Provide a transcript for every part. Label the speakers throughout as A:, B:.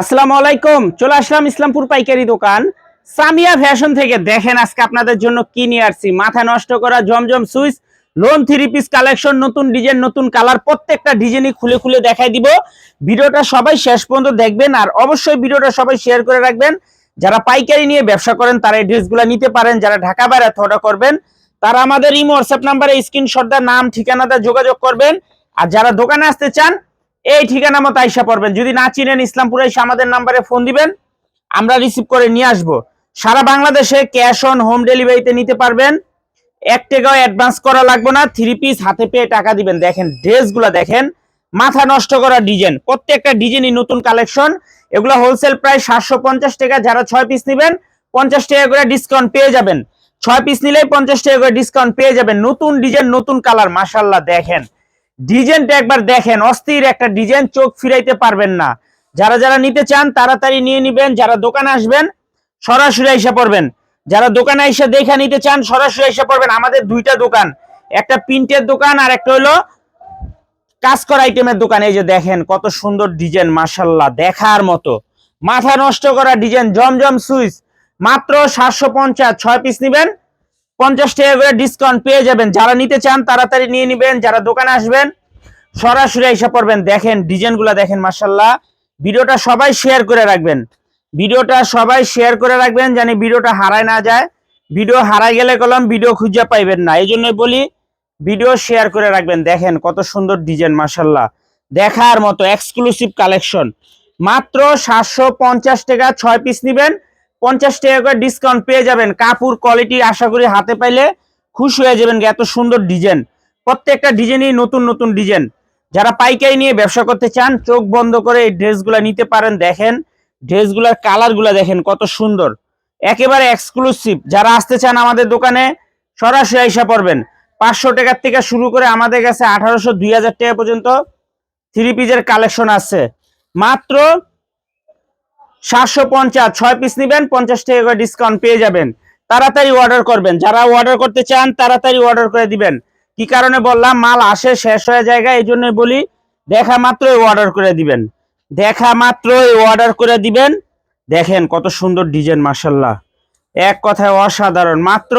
A: আসসালামু আলাইকুম, চলে আসলাম ইসলামপুর পাইকারি দোকান। সামিয়া ফ্যাশন থেকে দেখেন আজকে আপনাদের জন্য কি নিয়ে আসছি মাথা নষ্ট করা Zamzam Swiss lawn three piece collection, নতুন ডিজাইন, নতুন কালার, প্রত্যেকটা ডিজাইনই খুলে খুলে দেখাই দিব। ভিডিওটা সবাই শেষ পর্যন্ত দেখবেন আর অবশ্যই ভিডিওটা সবাই শেয়ার করে রাখবেন। যারা পাইকারি নিয়ে ব্যবসা করেন, তারা এই ড্রেসগুলো নিতে পারেন। যারা ঢাকা বাইরে অর্ডার করবেন, তারা আমাদের ইমো, হোয়াটসঅ্যাপ নাম্বারে স্ক্রিনশট দা নাম, ঠিকানাটা যোগাযোগ করবেন। আর যারা দোকানে আসতে চান এই ঠিকানা মতো আইসা পড়বেন। যদি না চিনেন ইসলামপুরে এসে আমাদের নাম্বারে ফোন দিবেন, আমরা রিসিভ করে নিয়ে আসব। সারা বাংলাদেশে ক্যাশ অন হোম ডেলিভারিতে নিতে পারবেন। এক টাকাও অ্যাডভান্স করা লাগবে না থ্রি পিস হাতে পেয়ে টাকা দিবেন। দেখেন, ড্রেসগুলো দেখেন, মাথা নষ্ট করা ডিজাইন। প্রত্যেকটা ডিজাইনই নতুন কালেকশন এগুলো হোলসেল প্রায় সাতশো পঞ্চাশ টাকা, যারা ছয় পিস নেবেন, পঞ্চাশ টাকা করে ডিসকাউন্ট পেয়ে যাবেন। ছয় পিস নিলেই পঞ্চাশ টাকা করে ডিসকাউন্ট পেয়ে যাবেন। নতুন ডিজাইন নতুন কালার মাসাল্লাহ দেখেন। ডিজাইনটা একবার দেখেন, অস্থির একটা ডিজাইন, চোখ ফিরাইতে পারবেন না। যারা যারা নিতে চান, তাড়াতাড়ি নিয়ে নিবেন। যারা দোকানে আসবেন, সরাসরি এসে পড়বেন। যারা দোকানে এসে দেখে নিতে চান, সরাসরি এসে পড়বেন। আমাদের দুইটা দোকান, একটা প্রিন্টের দোকান আর একটা হলো কাজ করা আইটেমের দোকান। এই যে দেখেন, কত সুন্দর ডিজাইন মাসাল্লাহ দেখার মতো। মাথা নষ্ট করা ডিজাইন, জমজম সুইচ, মাত্র সাতশো পঞ্চাশ, ছয় পিস নিবেন। পঞ্চাশ টাকা করে ডিসকাউন্ট পেয়ে যাবেন। যারা নিতে চান, তাড়াতাড়ি নিয়ে নিবেন। যারা দোকানে আসবেন, সরাসরি এসে পড়বেন। দেখেন, ডিজাইনগুলো দেখেন মার্শাল্লাহ ভিডিওটা সবাই শেয়ার করে রাখবেন। ভিডিওটা সবাই শেয়ার করে রাখবেন জানি ভিডিওটা হারায় না যায়। ভিডিও হারাই গেলে কলম, ভিডিও খুঁজে পাইবেন না। এই জন্যই বলি, ভিডিও শেয়ার করে রাখবেন। দেখেন, কত সুন্দর ডিজাইন মার্শাল্লাহ দেখার মতো এক্সক্লুসিভ কালেকশন মাত্র সাতশো পঞ্চাশ টাকা ছয় পিস নিবেন। পঞ্চাশ টাকা করে ডিসকাউন্ট পেয়ে যাবেন। কাপড় কোয়ালিটি আশা করি হাতে পাইলে খুশি হয়ে যাবেন এত সুন্দর ডিজাইন প্রত্যেকটা ডিজাইনই নতুন নতুন ডিজাইন যারা পাইকারি নিয়ে ব্যবসা করতে চান, চোখ বন্ধ করে এই ড্রেসগুলো নিতে পারেন। দেখেন ড্রেসগুলোর কালারগুলো দেখেন কত সুন্দর। একেবারে এক্সক্লুসিভ যারা আসতে চান আমাদের দোকানে, সরাসরি আইসা পড়বেন। পাঁচশো টাকার থেকে শুরু করে আমাদের কাছে আঠারোশো, দুই হাজার টাকা পর্যন্ত থ্রি পিসের কালেকশন আছে। মাত্র সাতশো পঞ্চাশ, ছয় পিস নিবেন, পঞ্চাশ টাকা করে ডিসকাউন্ট পেয়ে যাবেন। তাড়াতাড়ি অর্ডার করবেন। যারা অর্ডার করতে চান, তাড়াতাড়ি অর্ডার করে দিবেন। কি কারণে বললাম, মাল আসে, শেষ হয়ে জায়গা এই জন্যই বলি, দেখা মাত্রই অর্ডার করে দিবেন। দেখা মাত্রই অর্ডার করে দিবেন। দেখেন কত সুন্দর ডিজাইন মাসাল্লাহ এক কথায় অসাধারণ। মাত্র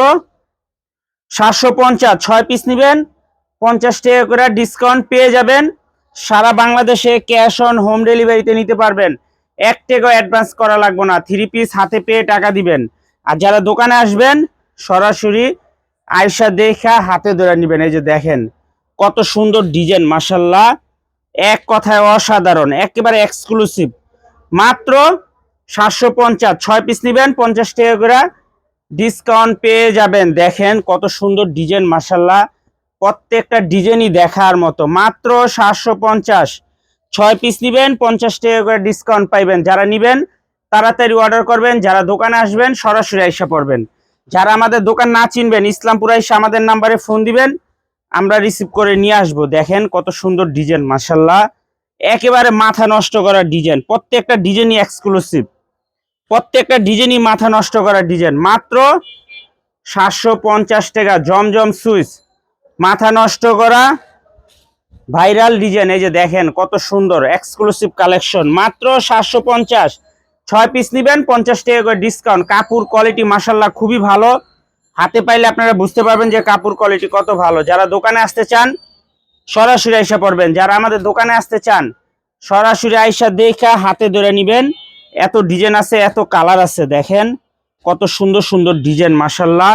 A: সাতশো পঞ্চাশ, ছয় পিস নিবেন, পঞ্চাশ টাকা করে ডিসকাউন্ট পেয়ে যাবেন। সারা বাংলাদেশে ক্যাশ অন হোম ডেলিভারিতে নিতে পারবেন। এক টাকাও অ্যাডভান্স করা লাগবে না। থ্রি পিস হাতে পেয়ে টাকা দিবেন। আর যারা দোকানে আসবেন, সরাসরি আয়সা দেখা হাতে ধরে নেবেন। এই যে দেখেন, কত সুন্দর ডিজাইন মাসাল্লাহ এক কথায় অসাধারণ, একেবারে এক্সক্লুসিভ মাত্র সাতশো পঞ্চাশ, ছয় পিস নেবেন, পঞ্চাশ টাকা করে ডিসকাউন্ট পেয়ে যাবেন। দেখেন, কত সুন্দর ডিজাইন মাসাল্লাহ প্রত্যেকটা ডিজাইনই দেখার মতো। মাত্র সাতশো পঞ্চাশ। ছয় পিস নিবেন, পঞ্চাশ টাকা করে ডিসকাউন্ট পাইবেন। যারা নিবেন, তাড়াতাড়ি অর্ডার করবেন। যারা দোকানে আসবেন, সরাসরি এসে পড়বেন। যারা আমাদের দোকান না চিনবেন, ইসলামপুর এসে আমাদের নাম্বারে ফোন দিবেন। আমরা রিসিভ করে নিয়ে আসব। দেখেন কত সুন্দর ডিজাইন মাসাল্লাহ একেবারে মাথা নষ্ট করা ডিজাইন প্রত্যেকটা ডিজাইনই এক্সক্লুসিভ প্রত্যেকটা ডিজাইনই মাথা নষ্ট করা ডিজাইন মাত্র সাতশো পঞ্চাশ টাকা। জমজম সুইচ। মাথা নষ্ট করা ভাইরাল ডিজাইন, এই যে দেখেন কত সুন্দর এক্সক্লুসিভ কালেকশন মাত্র সাতশো পঞ্চাশ। ছয় পিস নিবেন, পঞ্চাশ টাকা করে ডিসকাউন্ট কাপড় কোয়ালিটি মাসাল্লাহ খুবই ভালো। হাতে পাইলে আপনারা বুঝতে পারবেন যে কাপড় কোয়ালিটি কত ভালো। যারা দোকানে আসতে চান, সরাসরি আইসা পড়বেন। যারা আমাদের দোকানে আসতে চান, সরাসরি আইসা দেখা হাতে ধরে নেবেন। এত ডিজাইন আছে, এত কালার আছে, দেখেন কত সুন্দর সুন্দর ডিজাইন মাসাল্লাহ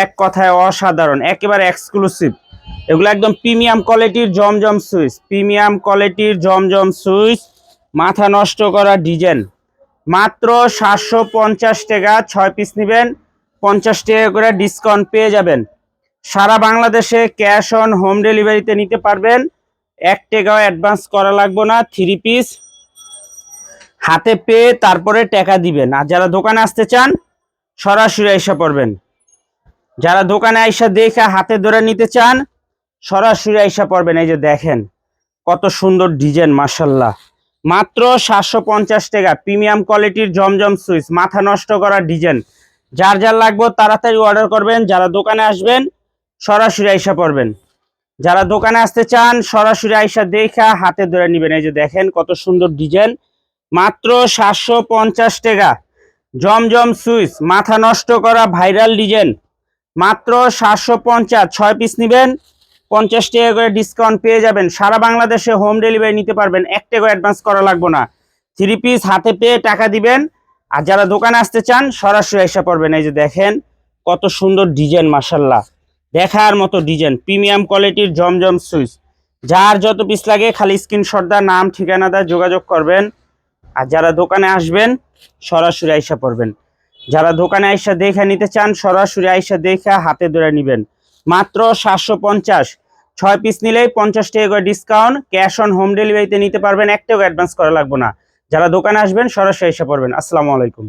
A: এক কথায় অসাধারণ, একেবারে এক্সক্লুসিভ এগুলো একদম প্রিমিয়াম কোয়ালিটির জমজম সুইচ, প্রিমিয়াম কোয়ালিটির জমজম সুইচ, মাথা নষ্ট করা ডিজাইন। মাত্র সাতশো পঞ্চাশ টাকা, ছয় পিস নেবেন, পঞ্চাশ টাকা করে ডিসকাউন্ট পেয়ে যাবেন। সারা বাংলাদেশে ক্যাশ অন হোম ডেলিভারিতে নিতে পারবেন। এক টাকাও অ্যাডভান্স করা লাগবে না থ্রি পিস হাতে পেয়ে তারপরে টাকা দিবেন। আর যারা দোকানে আসতে চান, সরাসরি আইসা পড়বেন। যারা দোকানে আইসা দেখে হাতে ধরে নিতে চান সরাসরি আইসা পড়বেন, এই যে দেখেন, কত সুন্দর ডিজাইন মাসাল্লাহ মাত্র সাতশো পঞ্চাশ টাকা, প্রিমিয়াম কোয়ালিটির জমজম সুইচ, মাথা নষ্ট করা ডিজাইন। যার যার লাগবে তাড়াতাড়ি অর্ডার করবেন, যারা দোকানে আসবেন, সরাসরি আইসা পড়বেন। যারা দোকানে আসতে চান, সরাসরি আইসা দেখা, হাতে ধরে নেবেন। এই যে দেখেন, কত সুন্দর ডিজাইন। মাত্র সাতশো পঞ্চাশ টাকা, জমজম সুইচ, মাথা নষ্ট করা ভাইরাল ডিজাইন। মাত্র সাতশো পঞ্চাশ, ছয় পিস নেবেন। পঞ্চাশ টাকা করে ডিসকাউন্ট পেয়ে যাবেন। সারা বাংলাদেশে হোম ডেলিভারি নিতে পারবেন। এক টাকা অ্যাডভান্স করা লাগবে না। থ্রি পিস হাতে পেয়ে টাকা দিবেন। আর যারা দোকানে আসতে চান, সরাসরি এসে পড়বেন। এই যে দেখেন, কত সুন্দর ডিজাইন মাসাল্লাহ দেখার মতো ডিজাইন প্রিমিয়াম কোয়ালিটির জমজম সুইচ যার যত পিস লাগে, খালি স্ক্রিনশট দা নাম, ঠিকানা দা যোগাযোগ করবেন। আর যারা দোকানে আসবেন, সরাসরি আইসা পড়বেন। যারা দোকানে আইসা দেখে নিতে চান, সরাসরি আইসা দেখে হাতে ধরে নেবেন। মাত্র সাতশো পঞ্চাশ। ছয় পিস নিলেই পঞ্চাশ টাকা করে ডিসকাউন্ট ক্যাশ অন হোম ডেলিভারিতে নিতে পারবেন, একটাও অ্যাডভান্স করা লাগবে না। যারা দোকানে আসবেন, সরাসরি এসে পড়বেন। আসসালামু আলাইকুম।